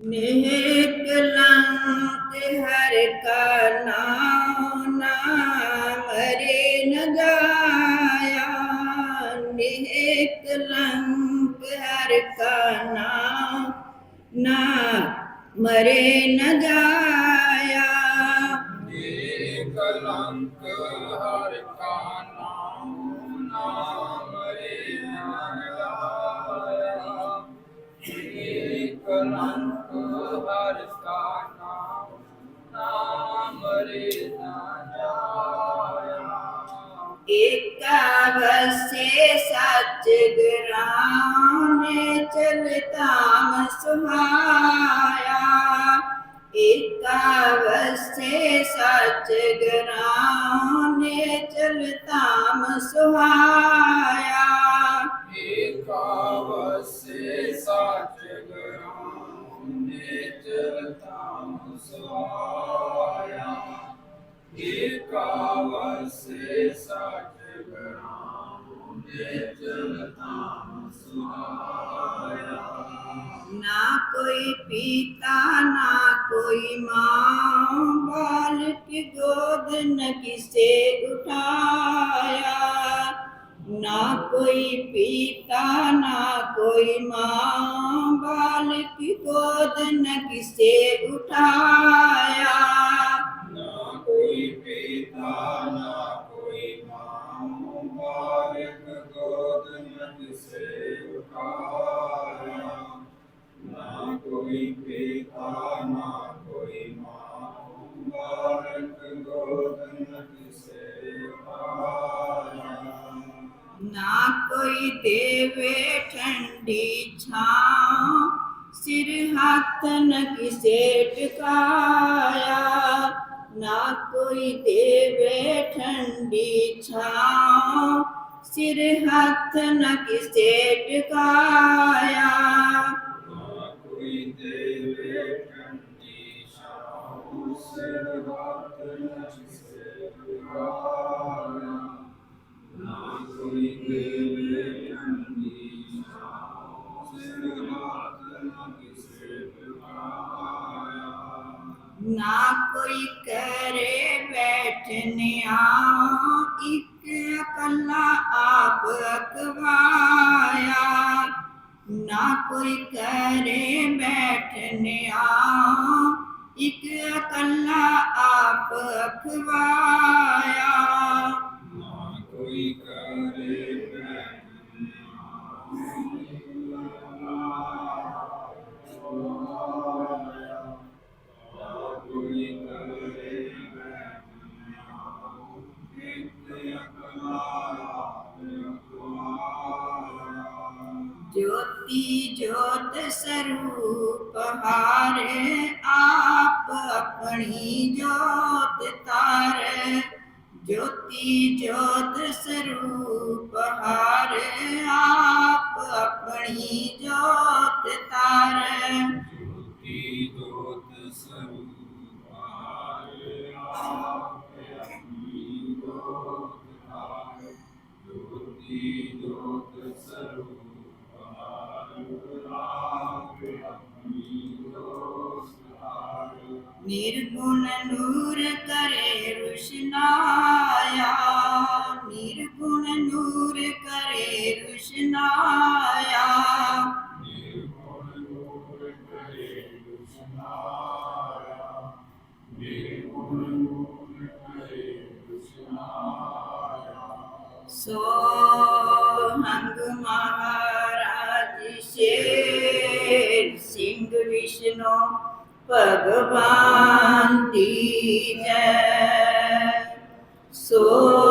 ਨਿਕਲੰਕ ਹਰ ਕਾ ਨਾਮ ਨਾਮ ਰੇ ਨ ਜਾਇਆ। ਨਿਕਲੰਕ ਹਰ ਕਾ ਨਾਮ ਨਾਮ ਮਰੇ ਨ ਜਾਇਆ। ਕਲੰਕ ਹਰ ਕਾ ਨਾਮ ਨਾਮ ਇਕ ਵਸੇ ਸੱਚ ਗਰਾਨੇ ਚਲਤਾਮ ਸੁਹਾਇਆ ਇਕ ਵਸੇ ਸੱਚ ਗਰਾਨੇ ਚਲਤਾਮ ਸੁਹਾਇਆ ਇਕ ਵਸੇ ਸੱਚ ਗਰਾਨੇ ਚਲਤਾਮ ਸੁਹਾਇਆ ਏਕਾਵਰ ਸੇ ਸਾਠ ਗ੍ਰਾਮ ਨੇ ਜਲਤਾਮ ਸੁਹਾਇਆ ਨਾ ਕੋਈ ਪਿਤਾ, ਨਾ ਕੋਈ ਮਾਂ, ਬਾਲਕ ਗੋਦ ਨ ਕਿਸੇ ਉਠਾਇਆ। ਨਾ ਕੋਈ ਪਿਤਾ, ਨਾ ਕੋਈ ਮਾਂ, ਬਾਲਕ ਗੋਦ ਨ ਕਿਸੇ ਉਠਾਇਆ। ਨਾਇਕ ਕੋ ਤਿਨ ਸੇ ਉਕਾਰਿਆ ਨਾ ਕੋਈ ਪਿਤਾ ਨਾ ਕੋਈ ਮਾਂ ਮੁਬਾਰਕ ਕੋ ਤਿਨ ਸੇ ਉਕਾਰਿਆ ਨਾ ਕੋਈ ਦੇਵੇ ਠੰਡੀ ਛਾਂ, ਸਿਰ ਹੱਥ ਨ ਕਿਸੇ ਟਿਕਾਇਆ। ਨਾ ਕੋਈ ਦੇਵੇ ਠੰਡੀ ਛਾਂ ਸਿਰ ਹੱਥ ਨ ਕਿਸੇ ਟਿਕਾਇਆ। ਕੋਈ ਦੇਵੇ ਕੰਦੀ ਸ਼ਾਹੂ ਸਿਰ ਹੱਥ ਨ ਕਿਸੇ ਟਿਕਾਇਆ। ਨਾ ਕੋਈ ਦੇਵੇ ਕੰਦੀ ਸ਼ਾਹੂ ਸਿਰ ਹੱਥ ਨ ਕਿਸੇ ਟਿਕਾਇਆ। ਨਾ ਕੋਈ ਕਰੇ ਬੈਠਨਿਆ ਇੱਕ आप अकवाया ना कोई करे बैठने आ एक अकल्ला आप अखवाया ਜੋਤੀ ਜੋਤ ਸਰੂਪ ਹਾਰੇ ਆਪ ਆਪਣੀ ਜੋਤ ਤਾਰੇ। ਜੋਤੀ ਜੋਤ ਸਰੂਪ निर्गुणनूर करे रुष्णाया निर्गुणनूर करे रुष्णाया सो हंग महाराज शेर सिंह विष्णु ਭਗਵਾਨ ਦੀ ਜੈ। ਸੋ